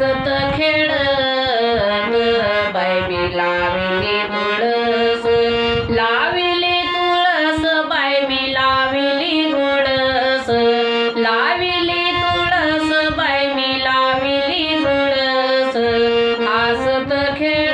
हसत खेळ बायबी लावली लाविली लावली तुळस बायबी लावली लाविली लावली तुळस बायबी लावली लाविली हसत खेळ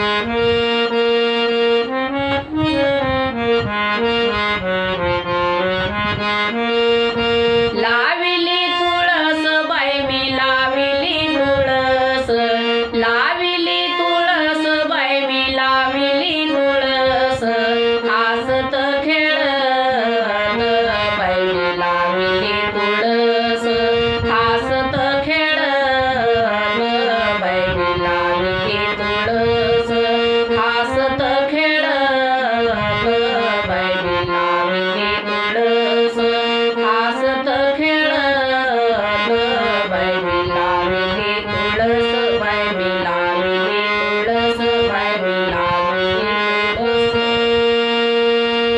Mm-hmm.